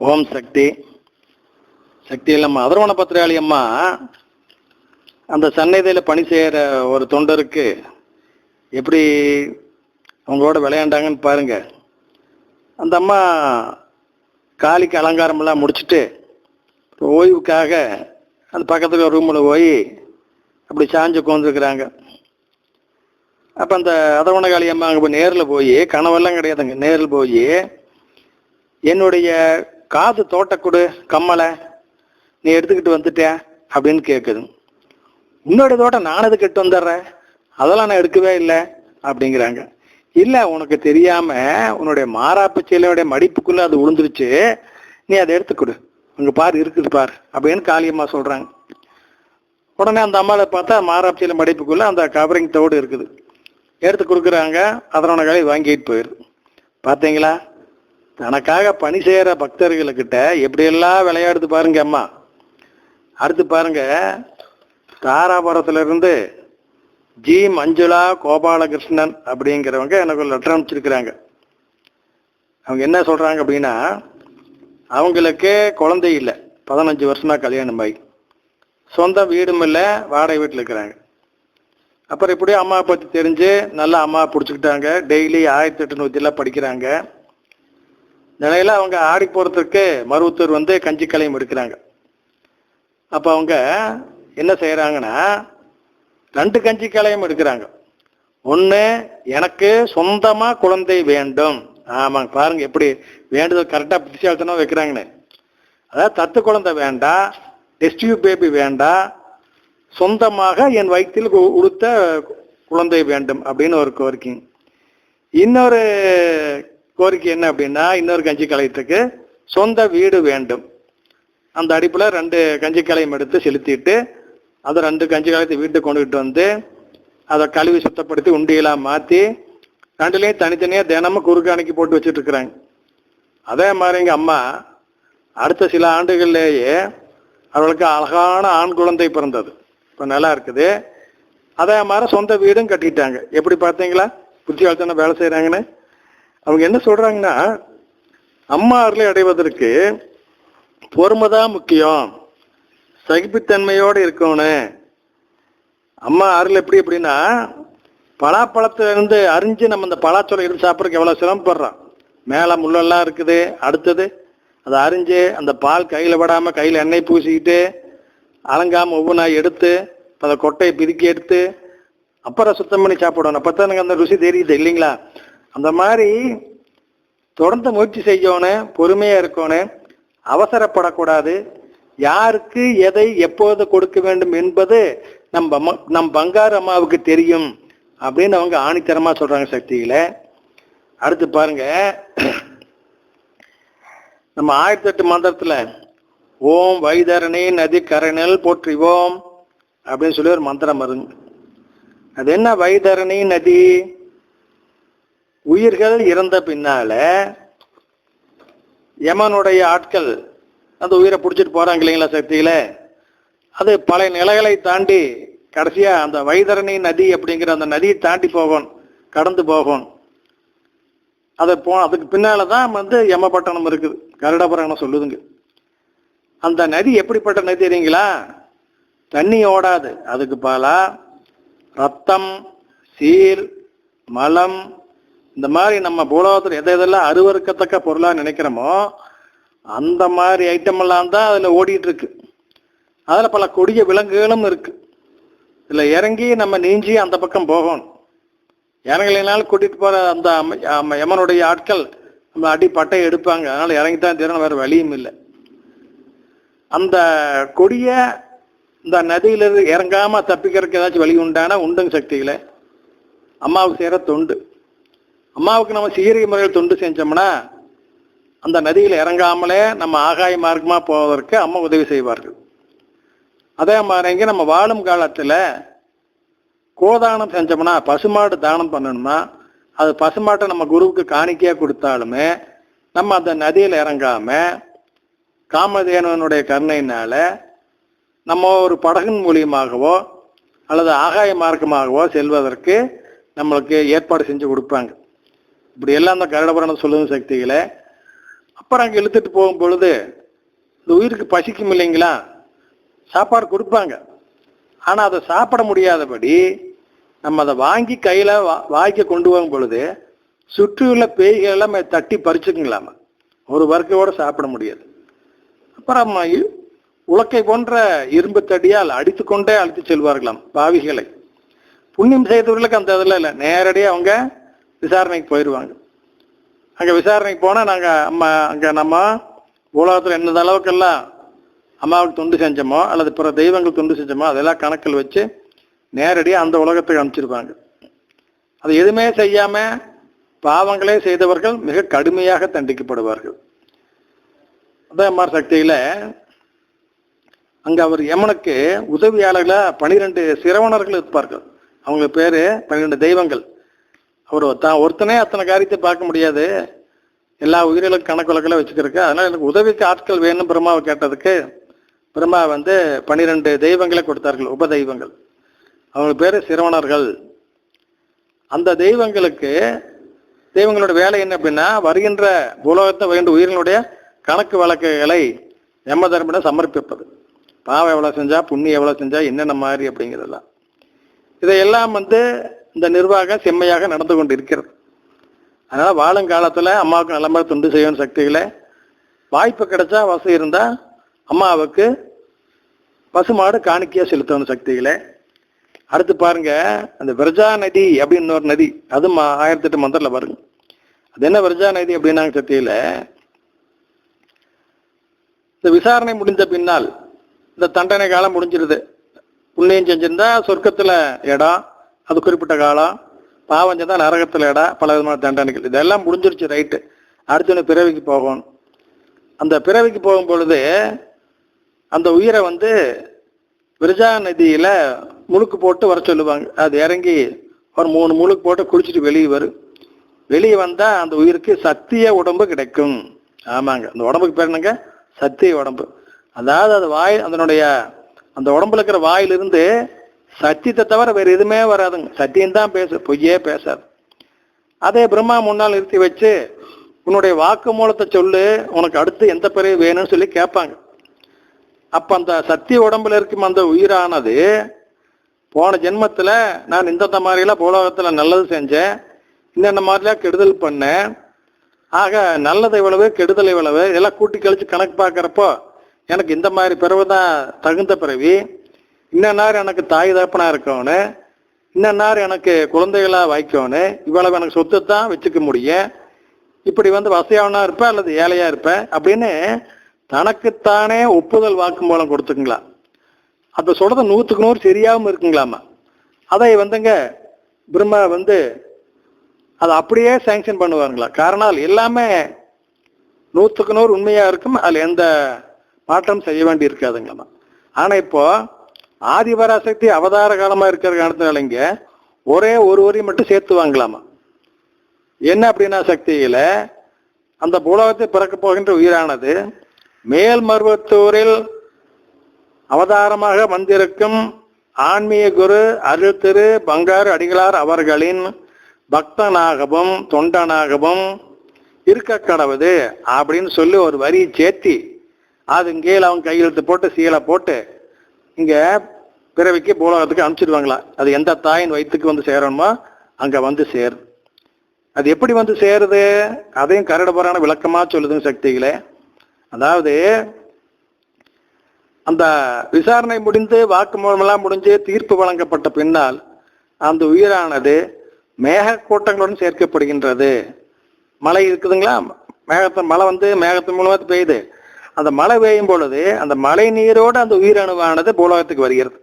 ஓம் சக்தி. சக்தி இல்லம்மா. அதர்வண பத்திராளி அம்மா அந்த சன்னதியில் பணி செய்கிற ஒரு தொண்டருக்கு எப்படி அவங்களோட விளையாண்டாங்கன்னு பாருங்க. அந்த அம்மா காலிக்கு அலங்காரமெல்லாம் முடிச்சுட்டு ஓய்வுக்காக அந்த பக்கத்தில் ரூமில் போய் அப்படி சாஞ்சு உட்காந்துருக்குறாங்க அப்போ அந்த அதவணகாளி அம்மா அங்கே போய் நேரில் போய் கனவெல்லாம் கிடையாதுங்க. நேரில் போய் என்னுடைய காது தோட்டக்குடு கம்மலை நீ எடுத்துக்கிட்டு வந்துட்டியா அப்படின்னு கேட்குது உன்னோட தோட்டம் நான் எதுக்கு எடுத்து வந்துடுறேன்? அதெல்லாம் நான் எடுக்கவே இல்லை அப்படிங்கிறாங்க. இல்லை உனக்கு தெரியாம உன்னுடைய மாறாப்பு செயலுடைய அது விழுந்துருச்சு நீ அதை எடுத்துக்கொடு. அங்கே பார் இருக்குது பார் அப்படின்னு காளியம்மா சொல்கிறாங்க உடனே அந்த அம்மாவை பார்த்தா மாறாப்பு மடிப்புக்குள்ளே அந்த கவரிங் தோடு இருக்குது. எடுத்து கொடுக்குறாங்க. அதனோட கலை வாங்கிட்டு போயிடுது பார்த்தீங்களா? தனக்காக பணி செய்கிற பக்தர்களுக்கிட்ட எப்படியெல்லாம் விளையாடுது பாருங்க அம்மா. அடுத்து பாருங்க தாராபுரத்திலிருந்து ஜி. மஞ்சுளா கோபாலகிருஷ்ணன் அப்படிங்கிறவங்க எனக்கு ஒரு லெட்டர் அனுப்பிச்சிருக்கிறாங்க. அவங்க என்ன சொல்கிறாங்க அப்படின்னா அவங்களுக்கு குழந்தை இல்லை பதினஞ்சு வருஷமாக கல்யாணம் ஆகி சொந்த வீடும் இல்லை வாடகை வீட்டில் இருக்கிறாங்க. அப்புறம் இப்படியும் அம்மா பற்றி தெரிஞ்சு நல்லா அம்மா பிடிச்சிக்கிட்டாங்க. டெய்லி ஆயிரத்தி எட்டுநூற்றிலாம் படிக்கிறாங்க. நிலையில அவங்க ஆடி போகிறதுக்கு மருவத்தூர் வந்து கஞ்சி கலையும் எடுக்கிறாங்க. அப்போ அவங்க என்ன செய்கிறாங்கன்னா ரெண்டு கஞ்சி கலையும் எடுக்கிறாங்க. ஒன்று எனக்கு சொந்தமாக குழந்தை வேண்டும். ஆமாங்க பாருங்க எப்படி வேண்டுதல் கரெக்டாக புத்திசாலித்தனம் வைக்கிறாங்கன்னு. அதாவது தத்து குழந்தை வேண்டாம் டெஸ்டியூ பேபி வேண்டாம் சொந்தமாக என் வயிற்றில் கு- உடுத்த குழந்தை வேண்டும் அப்படின்னு ஒரு கோரிக்கை இன்னொரு கோரிக்கை என்ன அப்படின்னா இன்னொரு கஞ்சி கலையத்துக்கு சொந்த வீடு வேண்டும். அந்த அடிப்பில் ரெண்டு கஞ்சி கலையும் எடுத்து செலுத்திட்டு அதை ரெண்டு கஞ்சி கலையத்தை வீட்டுக்கு கொண்டுகிட்டு வந்து அதை கழுவி சுத்தப்படுத்தி உண்டியெல்லாம் மாற்றி ரெண்டுலேயும் தனித்தனியாக தினமும் குறுக்காணிக்கு போட்டு வச்சுட்டு இருக்கிறாங்க அதே மாதிரி எங்கள் அம்மா அடுத்த சில ஆண்டுகள்லேயே அவளுக்கு அழகான ஆண் குழந்தை பிறந்தது. இப்போ நல்லா இருக்குது. அதே மாதிரி சொந்த வீடும் கட்டிட்டாங்க. எப்படி பார்த்தீங்களா? புத்தியாலத்தனை வேலை செய்கிறாங்கன்னு அவங்க என்ன சொல்கிறாங்கன்னா அம்மா அருளை அடைவதற்கு பொறுமை தான் முக்கியம். சகிப்புத்தன்மையோடு இருக்கணும் அம்மா அருள் எப்படி எப்படின்னா பலாப்பழத்திலிருந்து அரிஞ்சு நம்ம இந்த பலாச்சோலை எடுத்து சாப்பிட்றதுக்கு எவ்வளோ சிரமப்படுறோம். மேலே முள்ளெல்லாம் இருக்குது அடுத்தது அதை அரிஞ்சு அந்த பால் கையில் விடாமல் கையில் எண்ணெய் பூசிக்கிட்டு அலங்காமல் ஒவ்வொன்றா எடுத்து அதை கொட்டையை பிதுக்கி எடுத்து அப்புறம் சுத்தம் பண்ணி சாப்பிடணும். அப்போ தான் எனக்கு அந்த ருசி தெரியுது இல்லைங்களா? அந்த மாதிரி தொடர்ந்து முயற்சி செய்யணும் பொறுமையாக இருக்கணும் அவசரப்படக்கூடாது. யாருக்கு எதை எப்போது கொடுக்க வேண்டும் என்பது நம் நம் பங்காரு அம்மாவுக்கு தெரியும் அப்படின்னு அவங்க ஆணித்தரமாக சொல்கிறாங்க சக்திகளை அடுத்து பாருங்க. நம்ம ஆயிரத்தி எட்டு மந்திரத்தில் ஓம் வைதரணி நதி கரணில் போற்றிவோம் அப்படின்னு சொல்லி ஒரு மந்திரம் வருங்க அது என்ன வைதரணி நதி? உயிர்கள் இறந்த பின்னால யமனுடைய ஆட்கள் அந்த உயிரை பிடிச்சிட்டு போறாங்க இல்லைங்களா சக்தியில? அது பல நிலைகளை தாண்டி கடைசியா அந்த வைதரணி நதி அப்படிங்கிற அந்த நதியை தாண்டி போகும் கடந்து போகும். அதை போ அதுக்கு பின்னால தான் வந்து யமபட்டணம் இருக்குது. கருடபுராணம் சொல்லுதுங்க. அந்த நதி எப்படிப்பட்ட நதி தெரியுங்களா? தண்ணி ஓடாது. அதுக்கு பாலா ரத்தம் சீர் மலம் இந்த மாதிரி நம்ம பூலோகத்தில் எதை எதெல்லாம் அருவறுக்கத்தக்க பொருளாக நினைக்கிறோமோ அந்த மாதிரி ஐட்டம் எல்லாம் தான் அதில் ஓடிட்டு இருக்கு. அதில் பல கொடிய விலங்குகளும் இருக்கு. இதில் இறங்கி நம்ம நீஞ்சி அந்த பக்கம் போகணும். இறங்கலைனாலும் கூட்டிகிட்டு போகிற அந்த யமனுடைய ஆட்கள் நம்ம அடி பட்டை எடுப்பாங்க. இறங்கி தான் தீரணும் வேறு வழியும் இல்லை. அந்த கொடிய இந்த நதியிலிருந்து இறங்காமல் தப்பிக்கிறதுக்கு ஏதாச்சும் வழி உண்டானா உண்டுங்க சக்திகளை அம்மாவுக்கு செய்யற தொண்டு. அம்மாவுக்கு நம்ம சீரிய முறையில் தொண்டு செஞ்சோம்னா அந்த நதியில் இறங்காமலே நம்ம ஆகாய மார்க்கமாக போவதற்கு அம்மா உதவி செய்வார்கள். அதே மாதிரிங்க நம்ம வாழும் காலத்தில் கோதானம் செஞ்சோம்னா பசுமாடு தானம் பண்ணணும்னா அது பசுமாட்டை நம்ம குருவுக்கு காணிக்கையாக கொடுத்தாலுமே நம்ம அந்த நதியில் இறங்காமல் காமதேனவனுடைய கருணையினால் நம்ம ஒரு படகின் மூலியமாகவோ அல்லது ஆகாய மார்க்கமாகவோ செல்வதற்கு நம்மளுக்கு ஏற்பாடு செஞ்சு கொடுப்பாங்க. இப்படி எல்லாம் அந்த கருடபுராணம் சொல்லுது சக்திகளை. அப்புறம் அங்கே இழுத்துட்டு போகும் பொழுது இந்த உயிருக்கு பசிக்கும் இல்லைங்களா? சாப்பாடு கொடுப்பாங்க. ஆனால் அதை சாப்பிட முடியாதபடி நம்ம அதை வாங்கி கையில் வா வாய்க்க கொண்டு போகும் பொழுது சுற்றியுள்ள பேய்கள் எல்லாம் தட்டி பறிச்சுக்குங்களாமா? ஒரு வர்க்கையோடு சாப்பிட முடியாது. அப்புறம் உலக்கை போன்ற இரும்பு தடியால் அடித்துக்கொண்டே அழைத்து செல்வார்களாம் பாவிகளை. புண்ணியம் செய்தவர்களுக்கு அந்த இதில் இல்லை. நேரடியாக அவங்க விசாரணைக்கு போயிடுவாங்க அங்கே விசாரணைக்கு போனால் நாங்கள் அம்மா அங்கே நம்ம உலகத்தில் எந்த அளவுக்கெல்லாம் அம்மாவுக்கு தொண்டு செஞ்சோமோ அல்லது பிற தெய்வங்கள் தொண்டு செஞ்சோமோ அதெல்லாம் கணக்கில் வச்சு நேரடியாக அந்த உலகத்துக்கு அனுப்பிச்சிருப்பாங்க. அது எதுவுமே செய்யாமல் பாவங்களே செய்தவர்கள் மிக கடுமையாக தண்டிக்கப்படுவார்கள். அதேமார் சக்தியில் அங்கே அவர் யமனுக்கு உதவியாளர்களாக பனிரெண்டு சிரவணர்கள் இருப்பார்கள். அவங்க பேர் பன்னிரெண்டு தெய்வங்கள். அவர் தான் ஒருத்தனே அத்தனை காரியத்தை பார்க்க முடியாது. எல்லா உயிர்களுக்கும் கணக்கு வழக்கில் வச்சுக்கிறதுக்கு அதனால் எனக்கு உதவிக்கு ஆட்கள் வேணும் பிரம்மாவை கேட்டதுக்கு. பிரம்மா வந்து பன்னிரெண்டு தெய்வங்களை கொடுத்தார்கள் உப தெய்வங்கள் அவங்க பேர் சிரவணர்கள் அந்த தெய்வங்களுக்கு தெய்வங்களோட வேலை என்ன அப்படின்னா வருகின்ற பூலோகத்தை வேண்ட உயிரினுடைய கணக்கு வழக்குகளை எம்ம தர்மனை சமர்ப்பிப்பது. பாவம் எவ்வளோ செஞ்சால் புண்ணி எவ்வளோ செஞ்சால் என்னென்ன மாதிரி அப்படிங்கிறதெல்லாம். இதையெல்லாம் வந்து இந்த நிர்வாகம் செம்மையாக நடந்து கொண்டு இருக்கிறது அதனால வாழும் காலத்துல அம்மாவுக்கு நல்ல மாதிரி தொண்டு செய்யணும் சக்திகளை. வாய்ப்பு கிடைச்சா வசதி இருந்தா அம்மாவுக்கு பசுமாடு காணிக்கையா செலுத்தணும் சக்திகளை. அடுத்து பாருங்க அந்த விரஜா நதி அப்படின்னு ஒரு நதி அது ம- ஆயிரத்தி எட்டு மந்திரில் பாருங்க அது என்ன விரஜா நதி அப்படின்னாங்க சக்தியில? இந்த விசாரணை முடிந்த பின்னால் இந்த தண்டனை காலம் முடிஞ்சிருது. புண்ணியம் செஞ்சிருந்தா சொர்க்கத்துல இடம் அது குறிப்பிட்ட காலம் பாவம் செஞ்சால் நரகத்தில் இடம் பல விதமான தண்டனைகள். இதெல்லாம் முடிஞ்சிருச்சு ரைட்டு. அடுத்து பிறவிக்கு போகணும். அந்த பிறவிக்கு போகும் பொழுது அந்த உயிரை வந்து விரஜா நதியில் முழுக்கு போட்டு வர சொல்லுவாங்க. அது இறங்கி ஒரு மூணு முழுக்கு போட்டு குளிச்சுட்டு வெளியே வரும். வெளியே வந்தால் அந்த உயிருக்கு சத்திய உடம்பு கிடைக்கும். ஆமாங்க. அந்த உடம்புக்கு பேர் என்னங்க? சத்திய உடம்பு. அதாவது அது வாய் அதனுடைய அந்த உடம்புல இருக்கிற வாயிலிருந்து சத்தியத்தை தவிர வேறு எதுவுமே வராதுங்க. சத்தியம் தான் பேசு பொய்யே பேசாது. அதே பிரம்மா முன்னால் நிறுத்தி வச்சு உன்னுடைய வாக்கு மூலத்தை சொல்லு உனக்கு அடுத்து எந்த பிறகு வேணும்னு சொல்லி கேட்பாங்க. அப்போ அந்த சத்திய உடம்புல இருக்கும் அந்த உயிரானது போன ஜென்மத்தில் நான் இந்தந்த மாதிரிலாம் பூலோகத்தில் நல்லது செஞ்சேன் இன்னென்ன மாதிரிலாம் கெடுதல் பண்ணேன் ஆக நல்லது இவ்வளவு கெடுதல் இவ்வளவு இதெல்லாம் கூட்டி கழித்து கணக்கு பார்க்குறப்போ எனக்கு இந்த மாதிரி பிறவு தான் தகுந்த பிறவி. இன்னன்னார் எனக்கு தாய் தகப்பனா இருக்கவனு இன்னன்னார் எனக்கு குழந்தைகளா வாய்க்கவனு இவ்வளவு எனக்கு சொத்து தான் வச்சுக்க முடியும். இப்படி வந்து வசையாவனா இருப்பேன் அல்லது ஏழையா இருப்பேன் அப்படின்னு தனக்குத்தானே ஒப்புதல் வாக்குமூலம் கொடுத்துங்களா அந்த சொல்றது நூற்றுக்கு நூறு சரியாகவும் இருக்குங்களாமா. அதை வந்துங்க பிரம்மா வந்து அதை அப்படியே சேங்ஷன் பண்ணுவாருங்களா. காரணம் எல்லாமே நூற்றுக்கு நூறு உண்மையா இருக்கும் அதில் எந்த மாற்றம் செய்ய வேண்டி இருக்காதுங்களாமா. ஆனா இப்போ ஆதிபராசக்தி அவதார காலமா இருக்கிற காரணத்தினால இங்கே ஒரே ஒரு வரி மட்டும் சேர்த்து வாங்கலாமா? என்ன அப்படின்னா சக்தியில அந்த பூலோகத்தை பிறக்க போகின்ற உயிரானது மேல் மருவத்தூரில் அவதாரமாக வந்திருக்கும் ஆன்மீக குரு அருள் திரு பங்காரு அடிகளார் அவர்களின் பக்தனாகவும் தொண்டனாகவும் இருக்க கடவுது அப்படின்னு சொல்லி ஒரு வரி சேர்த்தி அது கீழே அவங்க கையெழுத்து போட்டு சீலை போட்டு இங்க பிறவிக்கு பூலோகத்துக்கு அனுப்பிச்சிடுவாங்களா? அது எந்த தாயின் வயிற்றுக்கு வந்து சேரணுமோ? அங்க வந்து சேரும் அது எப்படி வந்து சேருது? அதையும் கரடுபரான விளக்கமா சொல்லுதுங்க சக்திகளே. அதாவது அந்த விசாரணை முடிந்து வாக்குமூலமெல்லாம் முடிஞ்சு தீர்ப்பு வழங்கப்பட்ட பின்னால் அந்த உயிரானது மேக கூட்டங்களுடன் சேர்க்கப்படுகின்றது. மழை இருக்குதுங்களா? மேகத்தை மழை வந்து மேகத்தின் மூலமாக பெய்யுது. அந்த மழை பெய்யும் பொழுது அந்த மழை நீரோடு அந்த உயிரணுவானது பூலோகத்துக்கு வருகிறது.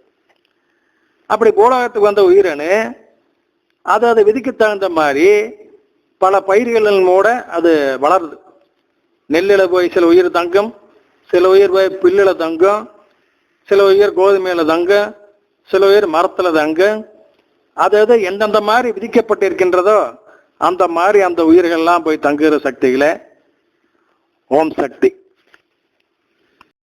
அப்படி பூலோகத்துக்கு வந்த உயிரணு அது அதை விதிக்கு தகுந்த மாதிரி பல பயிர்களின் மூட அது வளருது. நெல்லில் போய் சில உயிர் தங்கும் சில உயிர் போய் புல்லில் தங்கும் சில உயிர் கோதுமையில் தங்கும் சில உயிர் மரத்தில் தங்கும். அது அது எந்தெந்த மாதிரி விதிக்கப்பட்டிருக்கின்றதோ அந்த மாதிரி அந்த உயிர்கள்லாம் போய் தங்குகிற சக்திகளே ஓம் சக்தி.